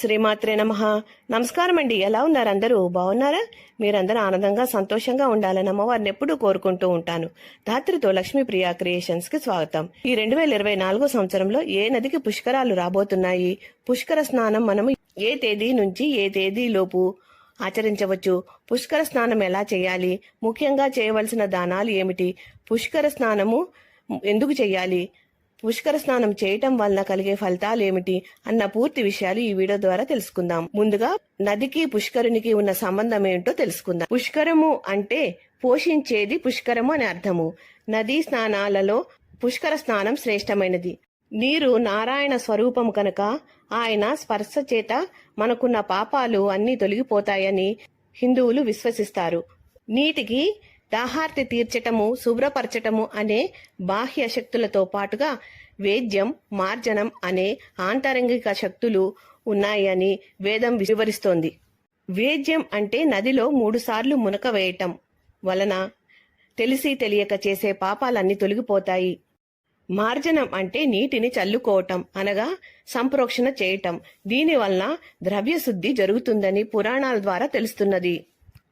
శ్రీమాత్రే నమ. నమస్కారం అండి ఎలా ఉన్నారు అందరూ? బాగున్నారా? మీరందరూ ఆనందంగా సంతోషంగా ఉండాలని అమ్మవారిని ఎప్పుడూ కోరుకుంటూ ఉంటాను. ధాత్రితో లక్ష్మీ ప్రియా క్రియేషన్స్కి స్వాగతం. ఈ రెండు వేల ఇరవై నాలుగో సంవత్సరంలో ఏ నదికి పుష్కరాలు రాబోతున్నాయి? పుష్కర స్నానం మనము ఏ తేదీ నుంచి ఏ తేదీ లోపు ఆచరించవచ్చు? పుష్కర స్నానం ఎలా చేయాలి? ముఖ్యంగా చేయవలసిన దానాలు ఏమిటి? పుష్కర స్నానము ఎందుకు చేయాలి? పుష్కర స్నానం చేయటం వలన కలిగే ఫలితాలు ఏమిటి అన్న పూర్తి విషయాలు ఈ వీడియో ద్వారా తెలుసుకుందాం. ముందుగా నదికి పుష్కరునికి ఉన్న సంబంధం ఏంటో తెలుసుకుందాం. పుష్కరము అంటే పోషించేది పుష్కరము అని అర్థము. నదీ స్నానాలలో పుష్కర స్నానం శ్రేష్టమైనది. నీరు నారాయణ స్వరూపం కనుక ఆయన స్పర్శ చేత మనకున్న పాపాలు అన్నీ తొలగిపోతాయని హిందువులు విశ్వసిస్తారు. నీటికి దాహార్తి తీర్చటము శుభ్రపరచటము అనే బాహ్య శక్తులతో పాటుగా వేద్యం మార్జనం అనే ఆంతరంగిక శక్తులు ఉన్నాయని వేదం వివరిస్తోంది. వేద్యం అంటే నదిలో మూడుసార్లు మునక వేయటం వలన తెలిసి తెలియక చేసే పాపాలన్నీ తొలగిపోతాయి. మార్జనం అంటే నీటిని చల్లుకోవటం అనగా సంప్రోక్షణ చేయటం. దీని వలన ద్రవ్యశుద్ధి జరుగుతుందని పురాణాల ద్వారా తెలుస్తున్నది.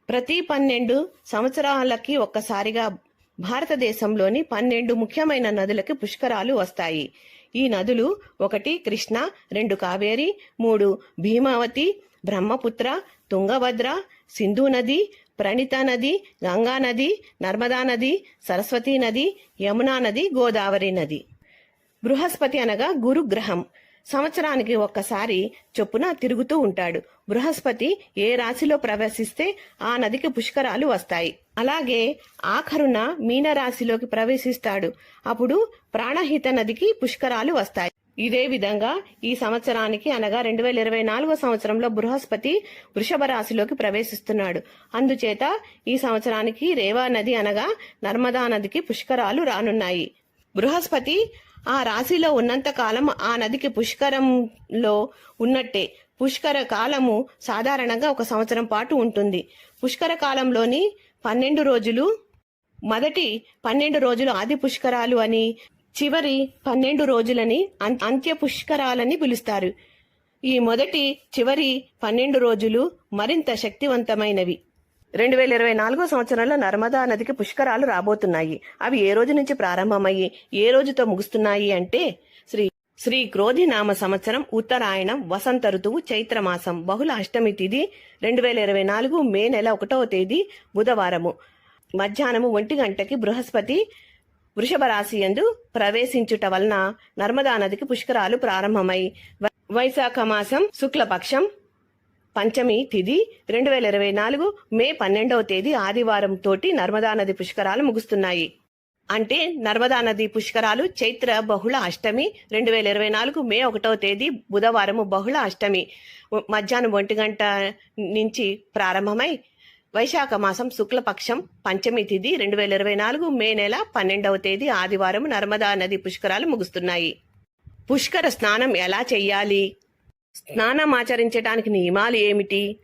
ప్రతి పన్నెండు సంవత్సరాలకి ఒక్కసారిగా భారతదేశంలోని పన్నెండు ముఖ్యమైన నదులకి పుష్కరాలు వస్తాయి. ఈ నదులు ఒకటి కృష్ణ రెండు కావేరి మూడు భీమావతి బ్రహ్మపుత్ర తుంగభద్ర సింధు నది ప్రణిత నది గంగా నది నర్మదా నది సరస్వతీ నది యమునా నది గోదావరి నది. బృహస్పతి అనగా గురుగ్రహం. సంవత్సరానికి ఒక్కసారి చొప్పున తిరుగుతూ ఉంటాడు. బృహస్పతి ఏ రాశిలో ప్రవేశిస్తే ఆ నదికి పుష్కరాలు వస్తాయి. అలాగే ఆఖరున మీన రాశిలోకి ప్రవేశిస్తాడు. అప్పుడు ప్రాణహిత నదికి పుష్కరాలు వస్తాయి. ఇదే విధంగా ఈ సంవత్సరానికి అనగా రెండు వేల ఇరవై నాలుగో సంవత్సరంలో బృహస్పతి వృషభ రాశిలోకి ప్రవేశిస్తున్నాడు. అందుచేత ఈ సంవత్సరానికి రేవా నది అనగా నర్మదా నదికి పుష్కరాలు రానున్నాయి. బృహస్పతి ఆ రాశిలో ఉన్నంత కాలం ఆ నదికి పుష్కరంలో ఉన్నట్టే. పుష్కర కాలము సాధారణంగా ఒక సంవత్సరం పాటు ఉంటుంది. పుష్కర కాలంలోని పన్నెండు రోజులు మొదటి పన్నెండు రోజులు ఆది పుష్కరాలు అని చివరి పన్నెండు రోజులని అం- అంత్య పుష్కరాలని పిలుస్తారు. ఈ మొదటి చివరి పన్నెండు రోజులు మరింత శక్తివంతమైనవి. రెండు వేల ఇరవై నాలుగో సంవత్సరంలో నర్మదా నదికి పుష్కరాలు రాబోతున్నాయి. అవి ఏ రోజు నుంచి ప్రారంభమయ్యి ఏ రోజుతో ముగుస్తున్నాయి అంటే శ్రీ శ్రీ క్రోధి నామ సంవత్సరం ఉత్తరాయణం వసంత ఋతువు చైత్రమాసం బహుళ అష్టమి తిథి రెండు వేల ఇరవై నాలుగు మే నెల ఒకటవ తేదీ బుధవారము. మధ్యాహ్నము ఒంటి గంటకి బృహస్పతి వృషభ రాశి యందు ప్రవేశించుట వలన నర్మదా నదికి పుష్కరాలు ప్రారంభమై వైశాఖ మాసం శుక్లపక్షం పంచమి తిథి రెండు వేల ఇరవై నాలుగు మే పన్నెండవ తేదీ ఆదివారం తోటి నర్మదా నది పుష్కరాలు ముగుస్తున్నాయి. అంటే నర్మదా నది పుష్కరాలు చైత్ర బహుళ అష్టమి రెండు వేల ఇరవై నాలుగు మే ఒకటవ తేదీ బుధవారము బహుళ అష్టమి. మధ్యాహ్నం ఒంటి గంట నుంచి ప్రారంభమై వైశాఖ మాసం శుక్లపక్షం పంచమి తిథి రెండు వేల ఇరవై నాలుగు మే నెల పన్నెండవ తేదీ ఆదివారం నర్మదా నది పుష్కరాలు ముగుస్తున్నాయి. పుష్కర స్నానం ఎలా చెయ్యాలి? స్నానం ఆచరించడానికి నియమాలు ఏమిటి?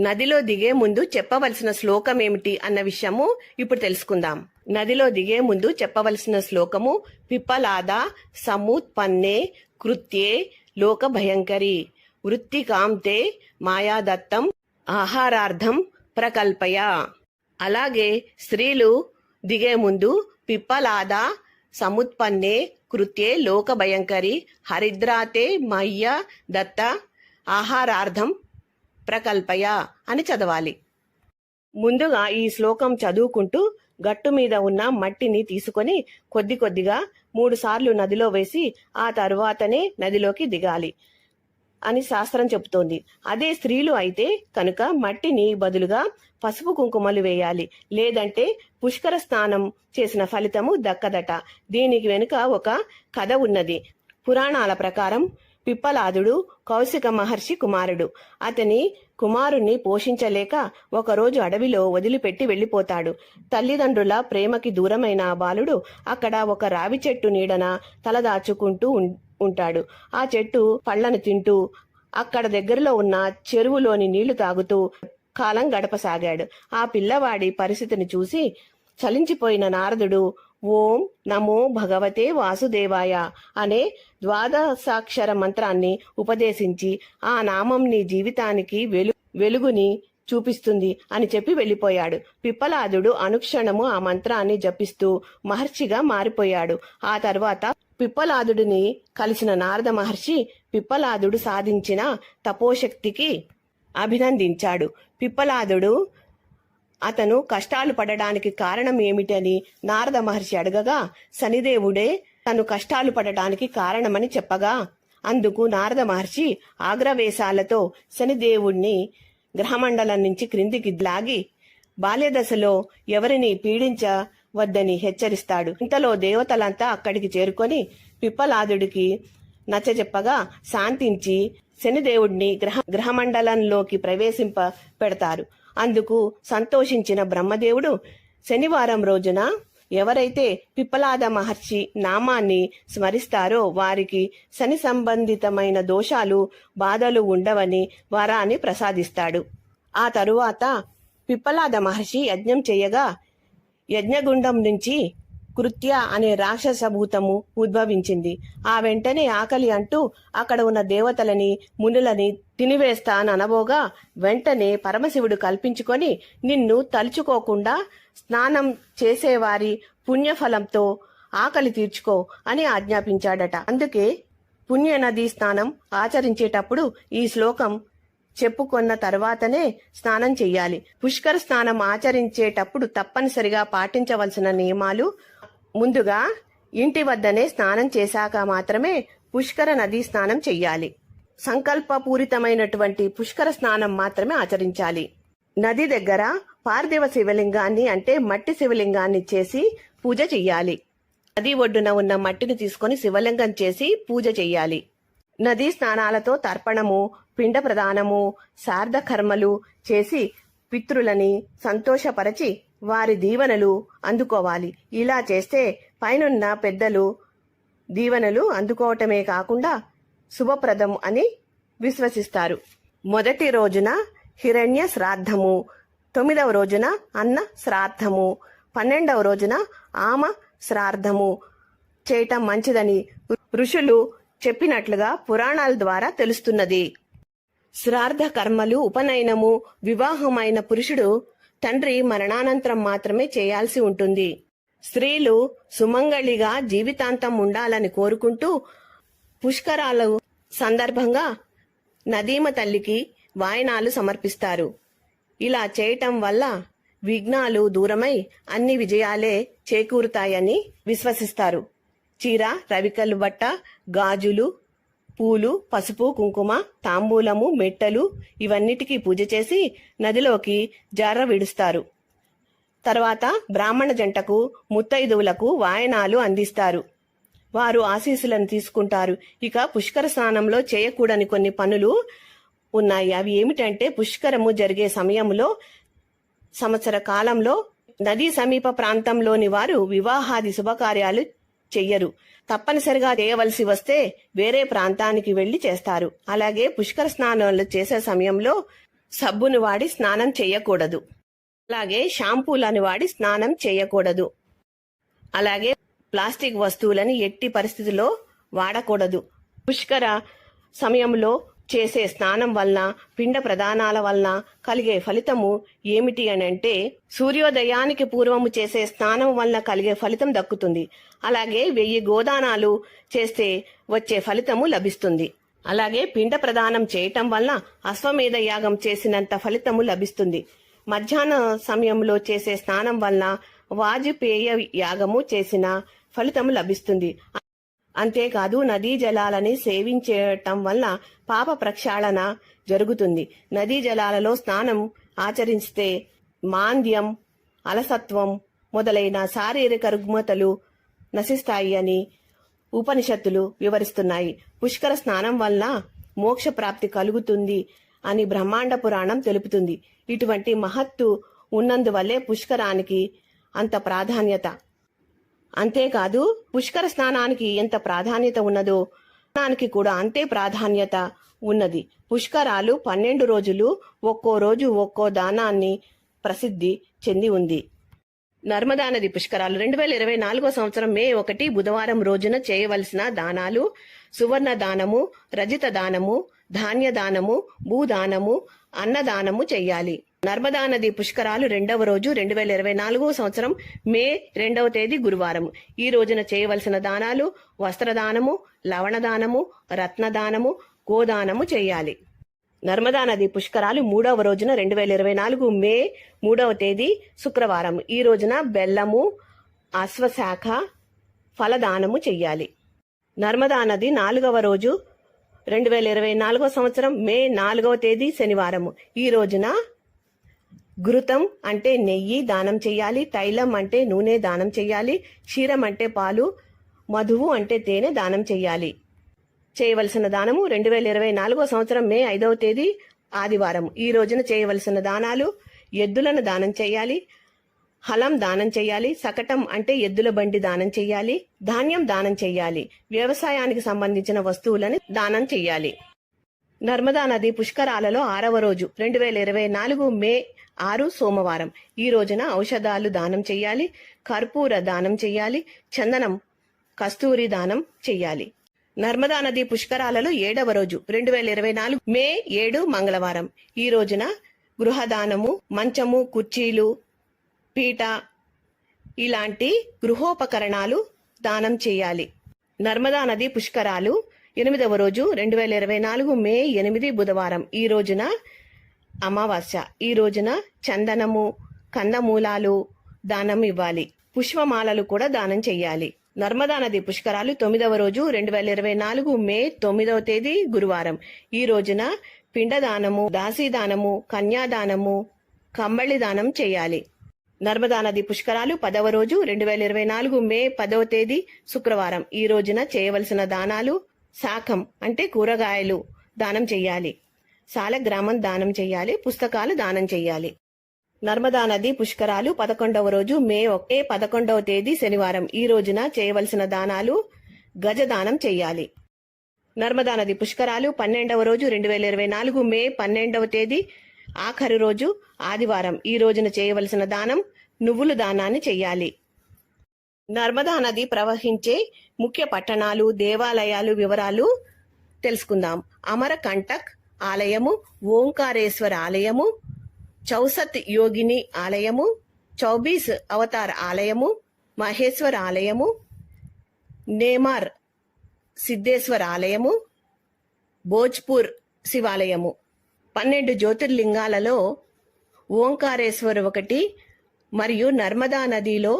నదిలో దిగే ముందు చెప్పవలసిన శ్లోకం ఏమిటి అన్న విషయము ఇప్పుడు తెలుసుకుందాం. నదిలో దిగే ముందు చెప్పవలసిన శ్లోకము పిప్పలాద సముత్పన్నే కృత్యే లోక భయంకరి వృత్తికాంతే మాయాదత్తం ఆహారార్థం ప్రకల్పయ. అలాగే స్త్రీలు దిగే ముందు పిప్పలాద సముత్పన్నే కృత్యే లోకభయంకరి హరిద్రాతే మయ్య దత్త ఆహారార్థం ప్రకల్పయ అని చదవాలి. ముందుగా ఈ శ్లోకం చదువుకుంటూ గట్టు మీద ఉన్న మట్టిని తీసుకొని కొద్ది కొద్దిగా మూడుసార్లు నదిలో వేసి ఆ తరువాతనే నదిలోకి దిగాలి. అని శాస్త్రం చెబుతోంది. అదే స్త్రీలు అయితే కనుక మట్టిని బదులుగా పసుపు కుంకుమలు వేయాలి. లేదంటే పుష్కర స్నానం చేసిన ఫలితము దక్కదట. దీనికి వెనుక ఒక కథ ఉన్నది. పురాణాల ప్రకారం పిప్పలాదుడు కౌశిక మహర్షి కుమారుడు. అతని కుమారుణ్ణి పోషించలేక ఒకరోజు అడవిలో వదిలిపెట్టి వెళ్ళిపోతాడు తల్లిదండ్రుల ప్రేమకి దూరమైన ఆ బాలుడు అక్కడ ఒక రావి చెట్టు నీడన తలదాచుకుంటూ ఉం- ఉంటాడు. ఆ చెట్టు పళ్ళను తింటూ అక్కడ దగ్గరలో ఉన్న చెరువులోని నీళ్ళు తాగుతూ కాలం గడపసాగాడు. ఆ పిల్లవాడి పరిస్థితిని చూసి చలించిపోయిన నారదుడు ఓం నమో భగవతే వాసుదేవాయ అనే ద్వాదశాక్షర మంత్రాన్ని ఉపదేశించి ఆ నామం నీ జీవితానికి వెలు వెలుగుని చూపిస్తుంది అని చెప్పి వెళ్ళిపోయాడు. పిప్పలాదుడు అనుక్షణము ఆ మంత్రాన్ని జపిస్తూ మహర్షిగా మారిపోయాడు. ఆ తర్వాత పిప్పలాదుడిని కలిసిన నారద మహర్షి పిప్పలాదుడు సాధించిన తపోశక్తికి అభినందించాడు. పిప్పలాదుడు అతను కష్టాలు పడడానికి కారణం ఏమిటని నారద మహర్షి అడగగా శనిదేవుడే తను కష్టాలు పడటానికి కారణమని చెప్పగా. అందుకు నారద మహర్షి ఆగ్రవేశాలతో శనిదేవుణ్ణి గ్రహమండలం నుంచి క్రిందికి లాగి బాల్యదశలో ఎవరిని పీడించ వద్దని హెచ్చరిస్తాడు. ఇంతలో దేవతలంతా అక్కడికి చేరుకొని పిప్పలాదుడికి నచ్చజెప్పగా శాంతించి శనిదేవుడిని గ్రహ గ్రహమండలంలోకి ప్రవేశింప పెడతారు. అందుకు సంతోషించిన బ్రహ్మదేవుడు శనివారం రోజున ఎవరైతే పిప్పలాద మహర్షి నామాన్ని స్మరిస్తారో వారికి శని సంబంధితమైన దోషాలు బాధలు ఉండవని వరాన్ని ప్రసాదిస్తాడు. ఆ తరువాత పిప్పలాద మహర్షి యజ్ఞం చేయగా యజ్ఞగుండం నుంచి కృత్య అనే రాక్షస భూతము ఉద్భవించింది. ఆ వెంటనే ఆకలి అంటూ అక్కడ ఉన్న దేవతలని మునులని తినివేస్తాననబోగా వెంటనే పరమశివుడు కల్పించుకొని నిన్ను తలుచుకోకుండా స్నానం చేసేవారి పుణ్యఫలంతో ఆకలి తీర్చుకో అని ఆజ్ఞాపించాడట. అందుకే పుణ్యనదీ స్నానం ఆచరించేటప్పుడు ఈ శ్లోకం చెప్పుకొన్న తర్వాతనే స్నానం చెయ్యాలి. పుష్కర స్నానం ఆచరించేటప్పుడు తప్పనిసరిగా పాటించవలసిన నియమాలు ముందుగా ఇంటి వద్దనే స్నానం చేశాక మాత్రమే పుష్కర నదీ స్నానం చెయ్యాలి. సంకల్పపూరితమైనటువంటి పుష్కర స్నానం మాత్రమే ఆచరించాలి. నది దగ్గర పార్థివ శివలింగాన్ని అంటే మట్టి శివలింగాన్ని చేసి పూజ చెయ్యాలి. నది ఒడ్డున ఉన్న మట్టిని తీసుకొని శివలింగం చేసి పూజ చెయ్యాలి. నదీ స్నానాలతో తర్పణము పిండ ప్రదానము శార్ధకర్మలు చేసి పితృలని సంతోషపరచి వారి దీవెనలు అందుకోవాలి. ఇలా చేస్తే పైనున్న పెద్దలు దీవెనలు అందుకోవటమే కాకుండా శుభప్రదం అని విశ్వసిస్తారు. మొదటి రోజున హిరణ్య శ్రాద్ధము తొమ్మిదవ రోజున అన్న శ్రాద్ధము పన్నెండవ రోజున ఆమ శ్రాద్ధము చేయటం మంచిదని ఋషులు చెప్పినట్లుగా పురాణాల ద్వారా తెలుస్తున్నది. శ్రాద్ధ కర్మలు ఉపనయనము వివాహమైన పురుషుడు తండ్రి మరణానంతరం మాత్రమే చేయాల్సి ఉంటుంది. స్త్రీలు సుమంగళిగా జీవితాంతం ఉండాలని కోరుకుంటూ పుష్కరాల సందర్భంగా నదీమ తల్లికి వాయనాలు సమర్పిస్తారు. ఇలా చేయటం వల్ల విఘ్నాలు దూరమై అన్ని విజయాలే చేకూరుతాయని విశ్వసిస్తారు. చీర రవికలు బట్ట గాజులు పూలు పసుపు కుంకుమ తాంబూలము మెట్టలు ఇవన్నిటికీ పూజ చేసి నదిలోకి జార విడుస్తారు. తర్వాత బ్రాహ్మణ జంటకు ముత్తైదువులకు వాయనాలు అందిస్తారు. వారు ఆశీస్సులను తీసుకుంటారు. ఇక పుష్కర స్నానంలో చేయకూడని కొన్ని పనులు ఉన్నాయి. అవి ఏమిటంటే పుష్కరము జరిగే సమయంలో సంవత్సర కాలంలో నదీ సమీప ప్రాంతంలోని వారు వివాహాది శుభకార్యాలు చెయ్యరు. తప్పనిసరిగా చేయవలసి వస్తే వేరే ప్రాంతానికి వెళ్ళి చేస్తారు. అలాగే పుష్కర స్నానాలు చేసే సమయంలో సబ్బును వాడి స్నానం చేయకూడదు. అలాగే షాంపూలను వాడి స్నానం చేయకూడదు. అలాగే ప్లాస్టిక్ వస్తువులని ఎట్టి పరిస్థితుల్లో వాడకూడదు. పుష్కర సమయంలో చేసే స్నానం వలన పిండ ప్రదానాల వలన కలిగే ఫలితము ఏమిటి అని అంటే సూర్యోదయానికి పూర్వము చేసే స్నానం వలన కలిగే ఫలితం దక్కుతుంది. అలాగే వెయ్యి గోదానాలు చేస్తే వచ్చే ఫలితము లభిస్తుంది. అలాగే పిండ ప్రదానం చేయటం వలన అశ్వమేధ యాగం చేసినంత ఫలితము లభిస్తుంది. మధ్యాహ్న సమయంలో చేసే స్నానం వలన వాజపేయ యాగము చేసిన ఫలితము లభిస్తుంది. అంతేకాదు నదీ జలాలని సేవించటం వల్ల పాప ప్రక్షాళన జరుగుతుంది. నదీ జలాలలో స్నానం ఆచరిస్తే మాంద్యం అలసత్వం మొదలైన శారీరక రుగ్మతలు నశిస్తాయి అని ఉపనిషత్తులు వివరిస్తున్నాయి. పుష్కర స్నానం వల్ల మోక్ష ప్రాప్తి కలుగుతుంది అని బ్రహ్మాండ పురాణం తెలుపుతుంది. ఇటువంటి మహత్తు ఉన్నందువల్లే పుష్కరానికి అంత ప్రాధాన్యత. అంతేకాదు పుష్కర స్నానానికి ఎంత ప్రాధాన్యత ఉన్నదో స్నానానికి కూడా అంతే ప్రాధాన్యత ఉన్నది. పుష్కరాలు పన్నెండు రోజులు ఒక్కో రోజు ఒక్కో దానాన్ని ప్రసిద్ధి చెంది ఉంది. నర్మదా నది పుష్కరాలు రెండు వేల ఇరవై నాలుగో సంవత్సరం మే ఒకటి బుధవారం రోజున చేయవలసిన దానాలు సువర్ణ దానము రజిత దానము ధాన్య దానము భూదానము అన్నదానము చెయ్యాలి. నర్మదా నది పుష్కరాలు రెండవ రోజు రెండు వేల ఇరవై నాలుగో సంవత్సరం మే రెండవ తేదీ గురువారం. ఈ రోజున చేయవలసిన దానాలు వస్త్రదానము లవణదానము రత్నదానము గోదానము చేయాలి. నర్మదా నది పుష్కరాలు మూడవ రోజున రెండు వేల ఇరవై నాలుగు మే మూడవ తేదీ శుక్రవారం. ఈ రోజున బెల్లము అశ్వశాఖ ఫలదానము చెయ్యాలి నర్మదా నది నాలుగవ రోజు రెండు వేల ఇరవై నాలుగవ సంవత్సరం మే నాలుగవ తేదీ శనివారం ఈ రోజున ఘృతం అంటే నెయ్యి దానం చేయాలి తైలం అంటే నూనె దానం చేయాలి క్షీరం అంటే పాలు మధువు అంటే తేనె దానం చేయాలి. చేయవలసిన దానము రెండు వేల ఇరవై నాలుగో సంవత్సరం మే ఐదవ తేదీ ఆదివారం. ఈ రోజున చేయవలసిన దానాలు ఎద్దులను దానం చేయాలి హలం దానం చేయాలి సకటం అంటే ఎద్దుల బండి దానం చేయాలి ధాన్యం దానం చేయాలి వ్యవసాయానికి సంబంధించిన వస్తువులను దానం చేయాలి. నర్మదా నది పుష్కరాలలో ఆరవ రోజు. రెండు వేల ఇరవై నాలుగు మే ఆరు సోమవారం. ఈ రోజున ఔషధాలు దానం చేయాలి కర్పూర దానం చేయాలి చందనం కస్తూరి దానం చెయ్యాలి నర్మదా నది పుష్కరాలలో ఏడవ రోజు రెండు వేల ఇరవై నాలుగు మే ఏడు మంగళవారం. ఈ రోజున గృహదానము మంచము కుర్చీలు పీట ఇలాంటి గృహోపకరణాలు దానం చేయాలి. నర్మదా నది పుష్కరాలు ఎనిమిదవ రోజు రెండు వేల ఇరవై నాలుగు మే ఎనిమిది బుధవారం. ఈ రోజున అమావాస్య. ఈ రోజున చందనము కందమూలాలు దానం ఇవ్వాలి. పుష్పమాలలు కూడా దానం చెయ్యాలి. నర్మదా నది పుష్కరాలు తొమ్మిదవ రోజు రెండు వేల ఇరవై నాలుగు మే తొమ్మిదవ తేదీ గురువారం. ఈ రోజున పిండదానము దాసీదానము కన్యాదానము కంబళి దానం చేయాలి నర్మదా నది పుష్కరాలు పదవ రోజు రెండు వేల ఇరవై నాలుగు మే పదవ తేదీ శుక్రవారం. ఈ రోజున చేయవలసిన దానాలు శాఖం అంటే కూరగాయలు దానం చెయ్యాలి. శాలగ్రామం దానం చేయాలి పుస్తకాలు దానం చేయాలి. నర్మదా నది పుష్కరాలు పదకొండవ రోజు మే ఒకే పదకొండవ తేదీ శనివారం. ఈ రోజున చేయవలసిన దానాలు గజదానం చేయాలి. నర్మదా నది పుష్కరాలు పన్నెండవ రోజు రెండు వేల ఇరవై నాలుగు మే పన్నెండవ తేదీ ఆఖరు రోజు ఆదివారం. ఈ రోజున చేయవలసిన దానం నువ్వుల దానాన్ని చెయ్యాలి నర్మదా నది ప్రవహించే ముఖ్య పట్టణాలు దేవాలయాలు వివరాలు తెలుసుకుందాం. అమరకంటక్ ఆలయము ఓంకారేశ్వర ఆలయము చౌసత్ యోగిని ఆలయము చౌబీస్ అవతార్ ఆలయము మహేశ్వర్ ఆలయము నేమార్ సిద్ధేశ్వర ఆలయము భోజ్పూర్ శివాలయము. పన్నెండు జ్యోతిర్లింగాలలో ఓంకారేశ్వర్ ఒకటి మరియు నర్మదా నదిలో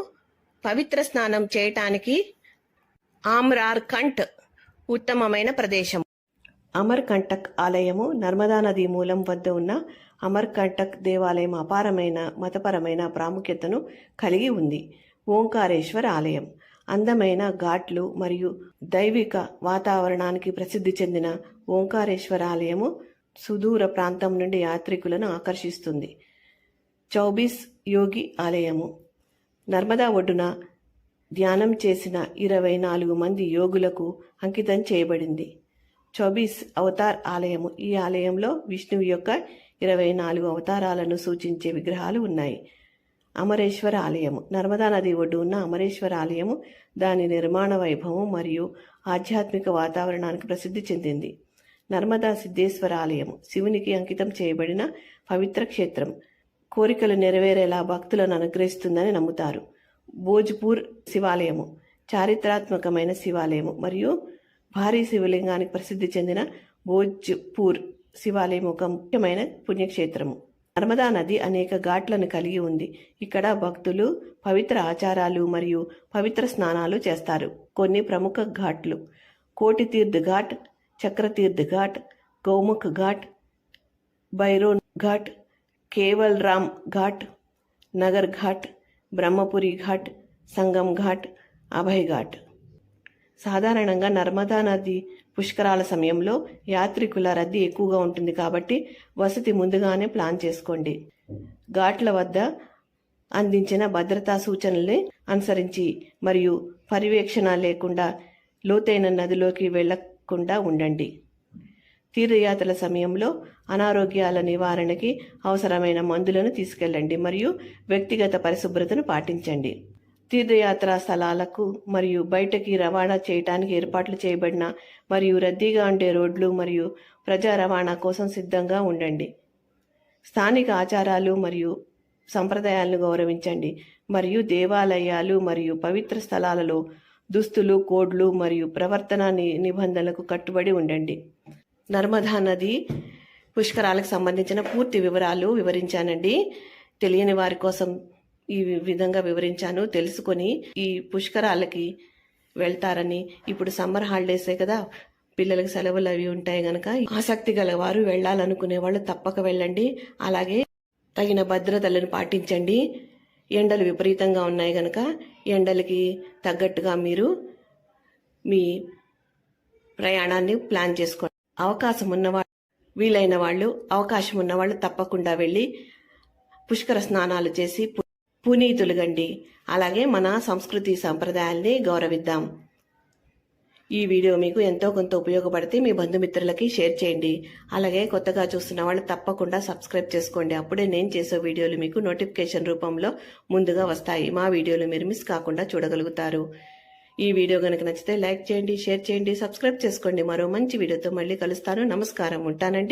పవిత్ర స్నానం చేయటానికి ఆమ్రార్ కంట్ ఉత్తమమైన ప్రదేశం అమర్కంటక్ ఆలయము నర్మదా నది మూలం వద్ద ఉన్న అమర్కంటక్ దేవాలయం అపారమైన మతపరమైన ప్రాముఖ్యతను కలిగి ఉంది. ఓంకారేశ్వర ఆలయం. అందమైన ఘాట్లు మరియు దైవిక వాతావరణానికి ప్రసిద్ధి చెందిన ఓంకారేశ్వర ఆలయము సుదూర ప్రాంతం నుండి యాత్రికులను ఆకర్షిస్తుంది. చౌబీస్ యోగి ఆలయము. నర్మదా ఒడ్డున ధ్యానం చేసిన ఇరవై నాలుగు మంది యోగులకు అంకితం చేయబడింది. చౌబీస్ అవతార్ ఆలయము ఈ ఆలయంలో విష్ణువు యొక్క ఇరవై నాలుగు అవతారాలను సూచించే విగ్రహాలు ఉన్నాయి. అమరేశ్వర ఆలయము. నర్మదా నది ఒడ్డు ఉన్న అమరేశ్వర ఆలయము దాని నిర్మాణ వైభవం మరియు ఆధ్యాత్మిక వాతావరణానికి ప్రసిద్ధి చెందింది. నర్మదా సిద్ధేశ్వర ఆలయము. శివునికి అంకితం చేయబడిన పవిత్ర క్షేత్రం. కోరికలు నెరవేరేలా భక్తులను అనుగ్రహిస్తుందని నమ్ముతారు. భోజ్పూర్ శివాలయము. చారిత్రాత్మకమైన శివాలయము మరియు భారీ శివలింగానికి ప్రసిద్ధి చెందిన భోజ్పూర్ శివాలయం ఒక ముఖ్యమైన పుణ్యక్షేత్రము. నర్మదా నది అనేక ఘాట్లను కలిగి ఉంది. ఇక్కడ భక్తులు పవిత్ర ఆచారాలు మరియు పవిత్ర స్నానాలు చేస్తారు. కొన్ని ప్రముఖ ఘాట్లు కోటి తీర్థ్ ఘాట్ చక్రతీర్థ్ ఘాట్ గౌముఖ్ ఘాట్ బైరోన్ ఘాట్ కేవల్ రామ్ ఘాట్ నగర్ ఘాట్ బ్రహ్మపురి ఘాట్ సంగం ఘాట్ అభయ్ ఘాట్. సాధారణంగా నర్మదా నది పుష్కరాల సమయంలో యాత్రికుల రద్దీ ఎక్కువగా ఉంటుంది కాబట్టి వసతి ముందుగానే ప్లాన్ చేసుకోండి. ఘాట్ల వద్ద అందించిన భద్రతా సూచనల్ని అనుసరించి మరియు పర్యవేక్షణ లేకుండా లోతైన నదిలోకి వెళ్ళకుండా ఉండండి. తీర్థయాత్రల సమయంలో అనారోగ్యాల నివారణకి అవసరమైన మందులను తీసుకెళ్ళండి మరియు వ్యక్తిగత పరిశుభ్రతను పాటించండి. తీర్థయాత్రా స్థలాలకు మరియు బయటకి రవాణా చేయటానికి ఏర్పాట్లు చేయబడిన మరియు రద్దీగా ఉండే రోడ్లు మరియు ప్రజా రవాణా కోసం సిద్ధంగా ఉండండి. స్థానిక ఆచారాలు మరియు సంప్రదాయాలను గౌరవించండి. మరియు దేవాలయాలు మరియు పవిత్ర స్థలాలలో దుస్తులు కోడ్లు మరియు ప్రవర్తన నిబంధనలకు కట్టుబడి ఉండండి. నర్మదా నది పుష్కరాలకు సంబంధించిన పూర్తి వివరాలు వివరించానండి. తెలియని వారి కోసం ఈ విధంగా వివరించాను. తెలుసుకొని ఈ పుష్కరాలకి వెళ్తారని ఇప్పుడు సమ్మర్ హాలిడేసే కదా పిల్లలకి సెలవులు అవి ఉంటాయి గనక ఆసక్తి గల వారు వెళ్ళాలనుకునే వాళ్ళు తప్పక వెళ్ళండి. అలాగే తగిన భద్రతలను పాటించండి. ఎండలు విపరీతంగా ఉన్నాయి గనక ఎండలకి తగ్గట్టుగా మీరు మీ ప్రయాణాన్ని ప్లాన్ చేసుకోండి. అవకాశం ఉన్నవాళ్ళు వీలైన వాళ్ళు అవకాశం ఉన్నవాళ్ళు తప్పకుండా వెళ్ళి పుష్కర స్నానాలు చేసి పునీతులుగండి. అలాగే మన సంస్కృతి సంప్రదాయాల్ని గౌరవిద్దాం. ఈ వీడియో మీకు ఎంతో కొంత ఉపయోగపడితే మీ బంధుమిత్రులకి షేర్ చేయండి. అలాగే కొత్తగా చూస్తున్న వాళ్ళు తప్పకుండా సబ్స్క్రైబ్ చేసుకోండి. అప్పుడే నేను చేసే వీడియోలు మీకు నోటిఫికేషన్ రూపంలో ముందుగా వస్తాయి. మా వీడియోలు మీరు మిస్ కాకుండా చూడగలుగుతారు. ఈ వీడియో కనుక నచ్చితే లైక్ చేయండి షేర్ చేయండి సబ్స్క్రైబ్ చేసుకోండి. మరో మంచి వీడియోతో మళ్ళీ కలుస్తాను. నమస్కారం. ఉంటానండి.